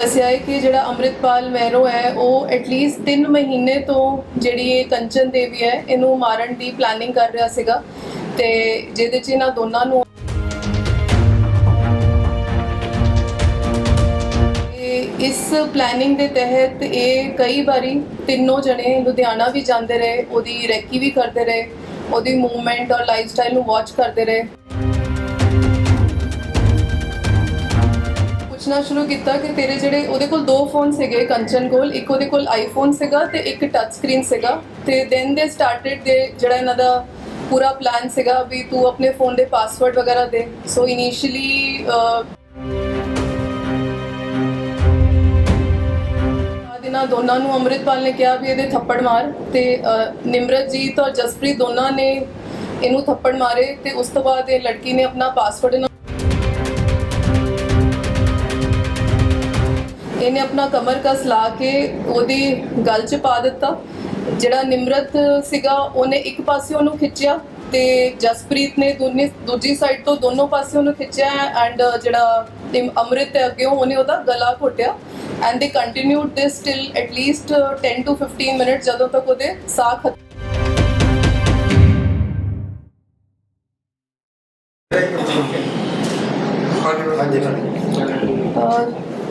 ਦੱਸਿਆ ਹੈ ਕਿ ਜਿਹੜਾ ਅੰਮ੍ਰਿਤਪਾਲ ਮਹਿਰੋ ਹੈ, ਉਹ ਐਟਲੀਸਟ 3 ਮਹੀਨੇ ਤੋਂ ਜਿਹੜੀ ਇਹ ਕੰਚਨ ਦੇਵੀ ਹੈ, ਇਹਨੂੰ ਮਾਰਨ ਦੀ ਪਲੈਨਿੰਗ ਕਰ ਰਿਹਾ ਸੀਗਾ ਤੇ ਜਿਹਦੇ 'ਚ ਇਹਨਾਂ ਦੋਨਾਂ ਨੂੰ ਇਹ ਇਸ ਪਲੈਨਿੰਗ ਦੇ ਤਹਿਤ ਇਹ ਕਈ ਵਾਰੀ ਤਿੰਨੋਂ ਜਣੇ ਲੁਧਿਆਣਾ ਵੀ ਜਾਂਦੇ ਰਹੇ, ਉਹਦੀ ਰੈਕੀ ਵੀ ਕਰਦੇ ਰਹੇ, ਉਹਦੀ ਮੂਵਮੈਂਟ ਔਰ ਲਾਈਫਸਟਾਈਲ ਨੂੰ ਵਾਚ ਕਰਦੇ ਰਹੇ। ਪੁੱਛਣਾ ਸ਼ੁਰੂ ਕੀਤਾ ਕਿ ਤੇਰੇ ਜਿਹੜੇ ਉਹਦੇ ਕੋਲ ਦੋ ਫੋਨ ਸੀਗੇ, ਕੰਚਨ ਕੋਲ, ਇੱਕ ਉਹਦੇ ਕੋਲ ਆਈਫੋਨ ਸੀਗਾ ਤੇ ਇੱਕ ਟੱਚ ਸਕਰੀਨ ਸੀਗਾ। ਤੇ ਦੈਨ ਦੇ ਸਟਾਰਟਡ ਦੇ ਜਿਹੜਾ ਇਹਨਾਂ ਦਾ ਪੂਰਾ ਪਲਾਨ ਸੀਗਾ ਵੀ ਤੂੰ ਆਪਣੇ ਫੋਨ ਦੇ ਪਾਸਵਰਡ ਵਗੈਰਾ ਦੇ। ਸੋ ਇਨੀਸ਼ੀਅਲੀ ਇਹਨਾਂ ਦੋਨਾਂ ਨੂੰ ਅੰਮ੍ਰਿਤਪਾਲ ਨੇ ਕਿਹਾ ਵੀ ਇਹਦੇ ਥੱਪੜ ਮਾਰ ਤੇ ਨਿਮਰਤ ਨਿਮਰਤਜੀਤ ਔਰ ਜਸਪ੍ਰੀਤ ਦੋਨਾਂ ਨੇ ਇਹਨੂੰ ਥੱਪੜ ਮਾਰੇ ਤੇ ਉਸ ਤੋਂ ਬਾਅਦ ਇਹ ਲੜਕੀ ਨੇ ਆਪਣਾ ਪਾਸਵਰਡ ਇਹਨੇ ਆਪਣਾ ਕਮਰ ਕਸ ਲਾ ਕੇ ਉਹਦੀ ਗਲ 'ਚ ਪਾ ਦਿੱਤਾ। ਜਿਹੜਾ ਨਿਮਰਤ ਸੀਗਾ ਉਹਨੇ ਇੱਕ ਪਾਸੇ ਉਹਨੂੰ ਖਿੱਚਿਆ ਤੇ ਜਸਪ੍ਰੀਤ ਨੇ ਦੂਨੀ ਦੂਜੀ ਸਾਈਡ ਤੋਂ ਦੋਨੋਂ ਪਾਸੇ ਉਹਨੂੰ ਖਿੱਚਿਆ ਐਂਡ ਜਿਹੜਾ ਅੰਮ੍ਰਿਤ ਹੈ ਅੱਗੇ ਉਹਨੇ ਉਹਦਾ ਗਲਾ ਘੋਟਿਆ and they continued this till at least 10 to 15 minute ਜਦੋਂ ਤੱਕ ਉਹਦੇ ਸਾਹ ਖਤਮ ਹਾਂਜੀ। ਅਹ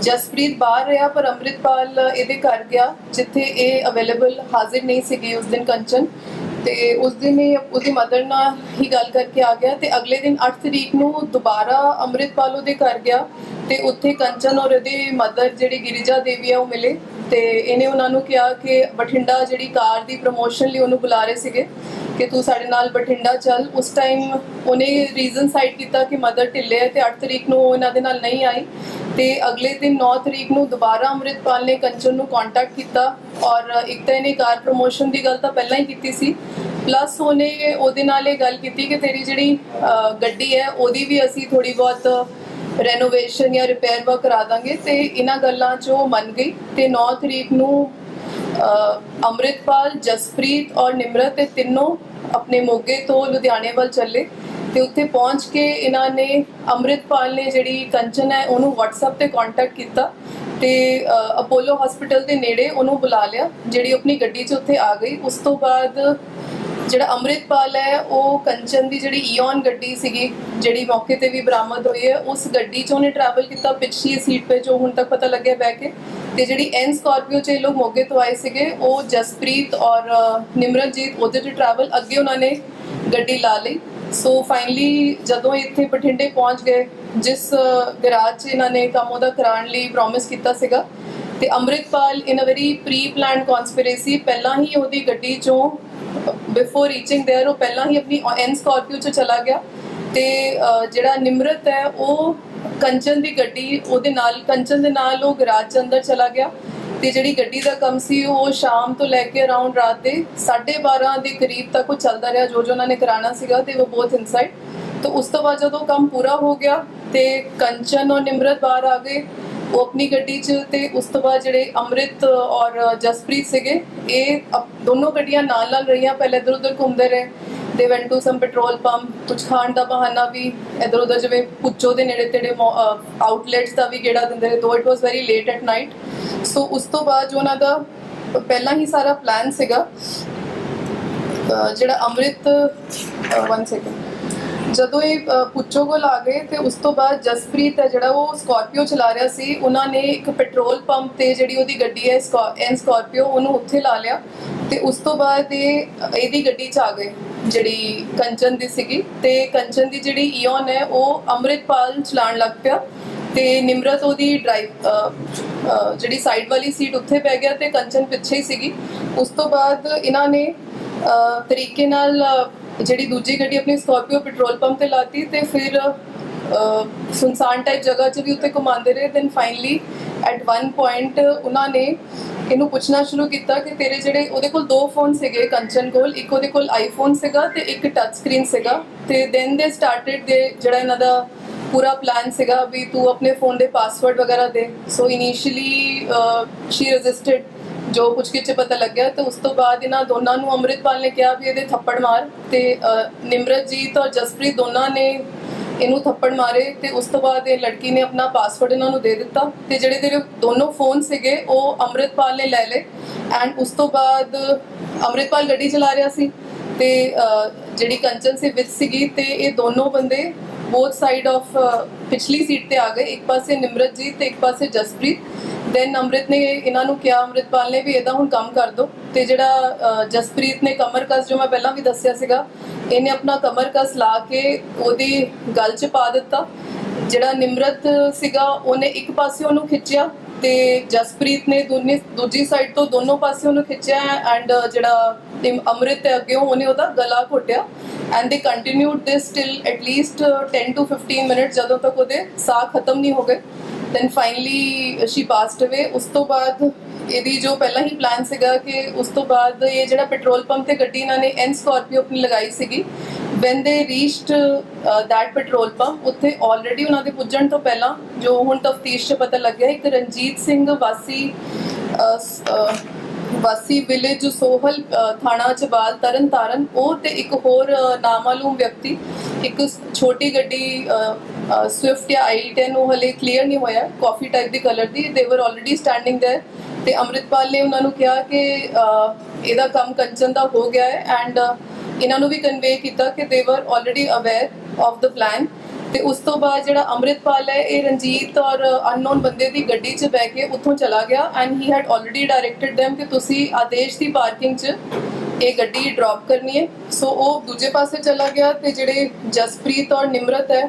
ਜਸਪ੍ਰੀਤ ਬਾਹਰ ਰਿਹਾ, ਪਰ ਅੰਮ੍ਰਿਤਪਾਲ ਇਹਦੇ ਘਰ ਗਿਆ, ਜਿੱਥੇ ਇਹ ਅਵੇਲੇਬਲ ਹਾਜ਼ਰ ਨਹੀਂ ਸੀਗੀ ਉਸ ਦਿਨ ਕੰਚਨ। ਤੇ ਉਸ ਦਿਨ ਇਹ ਉਹਦੀ ਮਦਰ ਨਾਲ ਹੀ ਗੱਲ ਕਰਕੇ ਆ ਗਿਆ ਤੇ ਅਗਲੇ ਦਿਨ 8 ਤਰੀਕ ਨੂੰ ਦੁਬਾਰਾ ਅੰਮ੍ਰਿਤਪਾਲ ਉਹਦੇ ਘਰ ਗਿਆ ਤੇ ਉੱਥੇ ਕੰਚਨ ਔਰ ਇਹਦੇ ਮਦਰ ਜਿਹੜੀ ਗਿਰਿਜਾ ਦੇਵੀ ਆ ਉਹ ਮਿਲੇ ਤੇ ਇਹਨੇ ਉਹਨਾਂ ਨੂੰ ਕਿਹਾ ਕਿ ਬਠਿੰਡਾ ਜਿਹੜੀ ਕਾਰ ਦੀ ਪ੍ਰੋਮੋਸ਼ਨ ਲਈ ਉਹਨੂੰ ਬੁਲਾ ਰਹੇ ਸੀਗੇ। ਕਿ ਤੂੰ ਸਾਡੇ ਨਾਲ ਬਠਿੰਡਾ ਚੱਲ। ਉਸ ਟਾਈਮ ਉਹਨੇ ਰੀਜ਼ਨ ਸਾਈਡ ਕੀਤਾ ਕਿ ਮਦਰ ਢਿੱਲੇ ਹੈ ਤੇ 8 ਤਰੀਕ ਨੂੰ ਉਹ ਇਹਨਾਂ ਦੇ ਨਾਲ ਨਹੀਂ ਆਈ। ਤੇ ਅਗਲੇ ਦਿਨ 9 ਤਰੀਕ ਨੂੰ ਦੁਬਾਰਾ ਅੰਮ੍ਰਿਤਪਾਲ ਨੇ ਕੰਚਨ ਨੂੰ ਕੰਟੈਕਟ ਕੀਤਾ ਔਰ ਇੱਕ ਤਾਂ ਇਹਨੇ ਕਾਰ ਪ੍ਰੋਮੋਸ਼ਨ ਦੀ ਗੱਲ ਤਾਂ ਪਹਿਲਾਂ ਹੀ ਕੀਤੀ ਸੀ। ਪਲੱਸ ਉਹਨੇ ਉਹਦੇ ਨਾਲ ਇਹ ਗੱਲ ਕੀਤੀ ਕਿ ਤੇਰੀ ਜਿਹੜੀ ਗੱਡੀ ਹੈ, ਉਹਦੀ ਵੀ ਅਸੀਂ ਥੋੜੀ ਬਹੁਤ ਰੈਨੋਵੇਸ਼ਨ ਜਾਂ ਰਿਪੇਅਰ ਵਰਕ ਕਰਾ ਦਾਂਗੇ। ਤੇ ਇਹਨਾਂ ਗੱਲਾਂ 'ਚ ਉਹ ਮੰਨ ਗਈ। ਤੇ 9 ਤਰੀਕ ਨੂੰ ਅੰਮ੍ਰਿਤਪਾਲ, ਜਸਪ੍ਰੀਤ ਔਰ ਨਿਮਰਤ ਇਹ ਤਿੰਨੋਂ ਆਪਣੇ ਮੋਗੇ ਤੋਂ ਲੁਧਿਆਣੇ ਵੱਲ ਚੱਲੇ ਤੇ ਉੱਥੇ ਪਹੁੰਚ ਕੇ ਇਹਨਾਂ ਨੇ ਅੰਮ੍ਰਿਤਪਾਲ ਨੇ ਜਿਹੜੀ ਕੰਚਨ ਹੈ ਉਹਨੂੰ WhatsApp ਤੇ ਕੰਟੈਕਟ ਕੀਤਾ ਤੇ ਅਪੋਲੋ ਹਸਪੀਟਲ ਦੇ ਨੇੜੇ ਉਹਨੂੰ ਬੁਲਾ ਲਿਆ, ਜਿਹੜੀ ਆਪਣੀ ਗੱਡੀ 'ਚ ਉੱਥੇ ਆ ਗਈ। ਉਸ ਤੋਂ ਬਾਅਦ ਜਿਹੜਾ ਅੰਮ੍ਰਿਤਪਾਲ ਹੈ, ਉਹ ਕੰਚਨ ਦੀ ਜਿਹੜੀ ਈਓਨ ਗੱਡੀ ਸੀਗੀ, ਜਿਹੜੀ ਮੌਕੇ ਤੇ ਵੀ ਬਰਾਮਦ ਹੋਈ ਹੈ, ਉਸ ਗੱਡੀ 'ਚ ਉਹਨੇ ਟਰੈਵਲ ਕੀਤਾ ਪਿਛਲੀ ਸੀਟ 'ਤੇ ਜੋ ਹੁਣ ਤੱਕ ਪਤਾ ਲੱਗਿਆ ਬਹਿ ਕੇ। ਤੇ ਜਿਹੜੀ ਐਨ ਸਕਾਰਪੀਓ 'ਚ ਇਹ ਲੋਕ ਮੋਗੇ ਤੋਂ ਆਏ ਸੀਗੇ, ਉਹ ਜਸਪ੍ਰੀਤ ਔਰ ਨਿਮਰਨਜੀਤ, ਉਹਦੇ 'ਚ ਟਰੈਵਲ ਅੱਗੇ ਉਹਨਾਂ ਨੇ ਗੱਡੀ ਲਾ ਲਈ। ਸੋ ਫਾਈਨਲੀ ਜਦੋਂ ਇੱਥੇ ਬਠਿੰਡੇ ਪਹੁੰਚ ਗਏ, ਜਿਸ ਗਰਾਜ 'ਚ ਇਹਨਾਂ ਨੇ ਕੰਮ ਉਹਦਾ ਕਰਾਉਣ ਲਈ ਪ੍ਰੋਮਿਸ ਕੀਤਾ ਸੀਗਾ, ਤੇ Amritpal in a very pre planned conspiracy ਪਹਿਲਾਂ ਹੀ ਉਹਦੀ ਗੱਡੀ 'ਚੋਂ ਬਿਫੋਰ ਰੀਚਿੰਗ देयर ਉਹ ਪਹਿਲਾਂ ਹੀ ਆਪਣੀ ਐਨ ਸਕਾਰਪੀਓ 'ਚ ਚਲਾ ਗਿਆ ਤੇ ਅਹ, ਜਿਹੜਾ ਨਿਮਰਤ ਹੈ ਉਹ ਕੰਚਨ ਦੀ ਗੱਡੀ ਉਹਦੇ ਨਾਲ ਕੰਚਨ ਦੇ ਨਾਲ ਉਹ ਗਰਾਜ ਚ ਅੰਦਰ ਚਲਾ ਗਿਆ ਤੇ ਜਿਹੜੀ ਗੱਡੀ ਦਾ ਕੰਮ ਸੀ ਉਹ ਸ਼ਾਮ ਤੋਂ ਲੈ ਕੇ ਅਰਾਊਂਡ ਰਾਤ ਦੇ 12:30 ਦੇ ਕਰੀਬ ਤੱਕ ਉਹ ਚੱਲਦਾ ਰਿਹਾ ਜੋ ਜੋ ਉਹਨਾਂ ਨੇ ਕਰਾਣਾ ਸੀਗਾ ਤੇ ਉਹ ਬਹੁਤ ਇਨਸਾਈਡ ਤੇ ਉਸ ਤੋਂ ਬਾਅਦ ਜਦੋਂ ਕੰਮ ਪੂਰਾ ਹੋ ਗਿਆ ਤੇ ਕੰਚਨ ਔਰ ਨਿਮਰਤ ਬਾਹਰ ਆ ਗਏ ਉਹ ਆਪਣੀ ਗੱਡੀ 'ਚ ਤੇ ਉਸ ਤੋਂ ਬਾਅਦ ਜਿਹੜੇ ਅੰਮ੍ਰਿਤ ਔਰ ਜਸਪ੍ਰੀਤ ਸੀਗੇ, ਇਹ ਦੋਨੋਂ ਗੱਡੀਆਂ ਨਾਲ ਨਾਲ ਰਹੀਆਂ, ਪਹਿਲੇ ਇਧਰ ਉਧਰ ਘੁੰਮਦੇ ਰਹੇ they went to some petrol pump ਕੁਝ ਖਾਣ ਦਾ ਬਹਾਨਾ ਵੀ ਇਧਰ ਉਧਰ ਜਿਵੇਂ ਪੁੱਚੋ ਦੇ ਨੇੜੇ ਤੇੜੇ ਆਊਟਲੈਟਸ ਦਾ ਵੀ ਗੇੜਾ ਦਿੰਦੇ ਰਹੇ though it was very late at night so ਉਸ ਤੋਂ ਬਾਅਦ ਜੋ ਉਹਨਾਂ ਦਾ ਪਹਿਲਾਂ ਹੀ ਸਾਰਾ ਪਲਾਨ ਸੀਗਾ ਜਿਹੜਾ ਅੰਮ੍ਰਿਤ ਵਨ ਸੈਕਿੰਡ ਜਦੋਂ ਇਹ ਅਹ, ਕੋਲ ਆ ਗਏ ਤੇ ਉਸ ਤੋਂ ਬਾਅਦ ਜਸਪ੍ਰੀਤ ਹੈ ਜਿਹੜਾ ਉਹ ਸਕਾਰਪੀਓ ਚਲਾ ਰਿਹਾ ਸੀ ਉਹਨਾਂ ਨੇ ਇੱਕ ਪੈਟਰੋਲ ਪੰਪ ਤੇ ਜਿਹੜੀ ਉਹਦੀ ਗੱਡੀ ਹੈ ਐਨ ਸਕਾਰਪੀਓ ਉਹਨੂੰ ਉੱਥੇ ਲਾ ਲਿਆ ਤੇ ਉਸ ਤੋਂ ਬਾਅਦ ਇਹ ਇਹਦੀ ਗੱਡੀ 'ਚ ਆ ਗਏ ਜਿਹੜੀ ਕੰਚਨ ਦੀ ਸੀਗੀ ਤੇ ਕੰਚਨ ਦੀ ਜਿਹੜੀ ਈਓਨ ਹੈ ਉਹ ਅੰਮ੍ਰਿਤਪਾਲ ਚਲਾਉਣ ਲੱਗ ਪਿਆ ਤੇ ਨਿਮਰਤ ਉਹਦੀ ਡਰਾਈਵ ਜਿਹੜੀ ਸਾਈਡ ਵਾਲੀ ਸੀਟ ਉੱਥੇ ਪੈ ਗਿਆ ਤੇ ਕੰਚਨ ਪਿੱਛੇ ਹੀ ਸੀਗੀ। ਉਸ ਤੋਂ ਬਾਅਦ ਇਹਨਾਂ ਨੇ ਤਰੀਕੇ ਨਾਲ ਜਿਹੜੀ ਦੂਜੀ ਗੱਡੀ ਆਪਣੀ ਸਕਾਰਪੀਓ ਪੈਟਰੋਲ ਪੰਪ ਤੇ ਲਾਤੀ ਤੇ ਫਿਰ ਸੁਨਸਾਨ ਟਾਈਪ ਜਗ੍ਹਾ 'ਚ ਵੀ ਉੱਤੇ ਘੁਮਾਉਂਦੇ ਰਹੇ। Then finally at one point ਉਹਨਾਂ ਨੇ ਇਹਨੂੰ ਪੁੱਛਣਾ ਸ਼ੁਰੂ ਕੀਤਾ ਕਿ ਤੇਰੇ ਜਿਹੜੇ ਉਹਦੇ ਕੋਲ ਦੋ ਫੋਨ ਸੀਗੇ ਕੰਚਨ ਕੋਲ, ਇੱਕ ਉਹਦੇ ਕੋਲ ਆਈਫੋਨ ਸੀਗਾ ਤੇ ਇੱਕ ਟੱਚ ਸਕਰੀਨ ਸੀਗਾ। ਤੇ ਦੈਨ ਦੇ ਸਟਾਰਟਡ ਦੇ ਜਿਹੜਾ ਇਹਨਾਂ ਦਾ ਪੂਰਾ ਪਲਾਨ ਸੀਗਾ ਵੀ ਤੂੰ ਆਪਣੇ ਫੋਨ ਦੇ ਪਾਸਵਰਡ ਵਗੈਰਾ ਦੇ। ਸੋ ਇਨੀਸ਼ੀਅਲੀ ਸ਼ੀ ਰੈਜ਼ਿਸਟਡ ਜੋ ਕੁਝ ਪਤਾ ਲੱਗਿਆ, ਤੇ ਉਸ ਤੋਂ ਬਾਅਦ ਇਹਨਾਂ ਦੋਨਾਂ ਨੂੰ ਅੰਮ੍ਰਿਤਪਾਲ ਨੇ ਕਿਹਾ ਵੀ ਇਹਦੇ ਥੱਪੜ ਮਾਰ ਤੇ ਨਿਮਰਤਜੀਤ ਔਰ ਜਸਪ੍ਰੀਤ ਦੋਨਾਂ ਨੇ ਇਹਨੂੰ ਥੱਪੜ ਮਾਰੇ ਤੇ ਉਸ ਤੋਂ ਬਾਅਦ ਇਹ ਲੜਕੀ ਨੇ ਆਪਣਾ ਪਾਸਵਰਡ ਇਹਨਾਂ ਨੂੰ ਦੇ ਦਿੱਤਾ ਤੇ ਜਿਹੜੇ ਤੇਰੇ ਦੋਨੋਂ ਫੋਨ ਸੀਗੇ, ਉਹ ਅੰਮ੍ਰਿਤਪਾਲ ਨੇ ਲੈ ਲਏ ਐਂਡ ਉਸ ਤੋਂ ਬਾਅਦ ਅੰਮ੍ਰਿਤਪਾਲ ਗੱਡੀ ਚਲਾ ਰਿਹਾ ਸੀ ਤੇ ਜਿਹੜੀ ਕੰਚਨ ਸੀ ਵਿੱਚ ਸੀਗੀ ਤੇ ਇਹ ਦੋਨੋਂ ਬੰਦੇ ਬੋਥ ਸਾਈਡ ਆਫ ਪਿਛਲੀ ਸੀਟ ਤੇ ਆ ਗਏ, ਇੱਕ ਪਾਸੇ ਨਿਮਰਤ ਨਿਮਰਤਜੀਤ ਤੇ ਇੱਕ ਪਾਸੇ ਜਸਪ੍ਰੀਤ ਦੈਨ ਅੰਮ੍ਰਿਤ ਨੇ ਇਹਨਾਂ ਨੂੰ ਕਿਹਾ, ਅੰਮ੍ਰਿਤਪਾਲ ਨੇ ਵੀ ਇਹਦਾ ਹੁਣ ਕੰਮ ਕਰ ਦੋ ਤੇ ਜਿਹੜਾ ਜਸਪ੍ਰੀਤ ਨੇ ਕਮਰ ਕਸ, ਜੋ ਮੈਂ ਪਹਿਲਾਂ ਵੀ ਦੱਸਿਆ ਸੀਗਾ, ਇਹਨੇ ਆਪਣਾ ਕਮਰ ਕਸ ਲਾ ਕੇ ਉਹਦੀ ਗਲ 'ਚ ਪਾ ਦਿੱਤਾ। ਜਿਹੜਾ ਨਿਮਰਤ ਸੀਗਾ, ਉਹਨੇ ਇੱਕ ਪਾਸੇ ਉਹਨੂੰ ਖਿੱਚਿਆ ਤੇ ਜਸਪ੍ਰੀਤ ਨੇ ਦੂਜੀ ਸਾਈਡ ਤੋਂ ਦੋਨੋਂ ਪਾਸੇ ਉਹਨੂੰ ਖਿੱਚਿਆ ਐਂਡ ਜਿਹੜਾ ਨਿਮ- ਹੈ ਅੱਗੇ ਉਹਨੇ ਉਹਦਾ ਗਲਾ ਘੋਟਿਆ। And they continued this till at least 10 to 15 minute ਜਦੋਂ ਤੱਕ ਉਹਦੇ ਸਾਹ ਖਤਮ ਨਹੀਂ ਹੋ ਗਏ। ਦੈਨ ਫਾਈਨਲੀ ਸ਼ੀ ਪਾਸਡ ਅਵੇ ਉਸ ਤੋਂ ਬਾਅਦ ਇਹਦੀ ਜੋ ਪਹਿਲਾਂ ਹੀ ਪਲਾਨ ਸੀਗਾ ਕਿ ਉਸ ਤੋਂ ਬਾਅਦ ਇਹ ਜਿਹੜਾ ਪੈਟਰੋਲ ਪੰਪ ਤੇ ਗੱਡੀ ਇਹਨਾਂ ਨੇ ਐਨ ਸਕਾਰਪੀਓ ਆਪਣੀ ਲਗਾਈ ਸੀਗੀ when they reached that petrol pump ਉੱਥੇ ਆਲਰੇਡੀ ਉਹਨਾਂ ਦੇ ਪੁੱਜਣ ਤੋਂ ਪਹਿਲਾਂ ਜੋ ਹੁਣ ਤਫਤੀਸ਼ 'ਚ ਪਤਾ ਲੱਗਿਆ ਇੱਕ ਰਣਜੀਤ ਸਿੰਘ ਵਾਸੀ ਵਾਸੀ ਵਿਲੇਜ ਸੋਹਲ ਅਹ, ਥਾਣਾ ਚਬਾਲ ਤਰਨ ਤਾਰਨ ਉਹ ਤੇ ਇੱਕ ਹੋਰ ਅਹ, ਨਾਮਾਲੂਮ ਵਿਅਕਤੀ ਇੱਕ ਛੋਟੀ ਗੱਡੀ ਸਵਿਫਟ ਜਾਂ i10 ਉਹ ਹਲੇ ਕਲੀਅਰ ਨਹੀਂ ਹੋਇਆ। ਕਾਫੀ ਟਾਈਪ ਦੀ ਕਲਰ ਦੀ। ਦੇ ਵਰ ਆਲਰੇਡੀ ਸਟੈਂਡਿੰਗ ਦੇयर ਤੇ ਅੰਮ੍ਰਿਤਪਾਲ ਨੇ ਉਹਨਾਂ ਨੂੰ ਕਿਹਾ ਕਿ ਇਹਦਾ ਕੰਮ ਕੰਚਨ ਦਾ ਹੋ ਗਿਆ ਹੈ। ਐਂਡ ਇਹਨਾਂ ਨੂੰ ਵੀ ਕਨਵੇ ਕੀਤਾ ਕਿ they were already aware of the plan ਤੇ ਉਸ ਤੋਂ ਬਾਅਦ ਜਿਹੜਾ ਅੰਮ੍ਰਿਤਪਾਲ ਹੈ, ਇਹ ਰਣਜੀਤ ਔਰ ਅਨਨੋਨ ਬੰਦੇ ਦੀ ਗੱਡੀ 'ਚ ਬੈ ਕੇ ਉੱਥੋਂ ਚਲਾ ਗਿਆ। And he had already directed them ਕਿ ਤੁਸੀਂ ਆਦੇਸ਼ ਦੀ ਪਾਰਕਿੰਗ 'ਚ ਇਹ ਗੱਡੀ ਡ੍ਰੌਪ ਕਰਨੀ ਹੈ। ਸੋ ਉਹ ਦੂਜੇ ਪਾਸੇ ਚਲਾ ਗਿਆ ਤੇ ਜਿਹੜੇ ਜਸਪ੍ਰੀਤ ਔਰ ਨਿਮਰਤ ਹੈ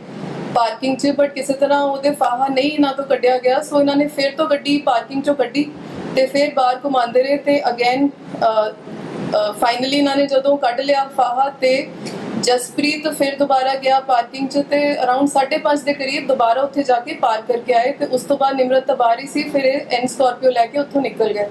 ਪਾਰਕਿੰਗ 'ਚ ਬਟ ਕਿਸੇ ਤਰ੍ਹਾਂ ਉਹਦੇ ਫਾਹਾ ਨਹੀਂ ਇਹਨਾਂ ਤੋਂ ਕੱਢਿਆ ਗਿਆ। ਸੋ ਇਹਨਾਂ ਨੇ ਫਿਰ ਤੋਂ ਗੱਡੀ ਪਾਰਕਿੰਗ 'ਚੋਂ ਕੱਢੀ ਤੇ ਫਿਰ ਬਾਹਰ ਘੁਮਾਉਂਦੇ ਰਹੇ ਤੇ ਅਗੇਨ ਫਾਈਨਲੀ ਇਹਨਾਂ ਨੇ ਜਦੋਂ ਕੱਢ ਲਿਆ ਫਾਹਾ ਤੇ ਜਸਪ੍ਰੀਤ ਫਿਰ ਦੁਬਾਰਾ ਗਿਆ ਪਾਰਕਿੰਗ 'ਚ ਤੇ ਅਰਾਊਂਡ 5:30 ਦੇ ਕਰੀਬ ਦੁਬਾਰਾ ਉੱਥੇ ਜਾ ਕੇ ਪਾਰਕ ਕਰਕੇ ਆਏ ਤੇ ਉਸ ਤੋਂ ਬਾਅਦ ਨਿਮਰਤ ਤਾਂ ਬਾਹਰ ਹੀ ਸੀ, ਫਿਰ ਇਹ ਐਨ ਸਕਾਰਪੀਓ ਲੈ ਕੇ ਉੱਥੋਂ ਨਿਕਲ ਗਏ।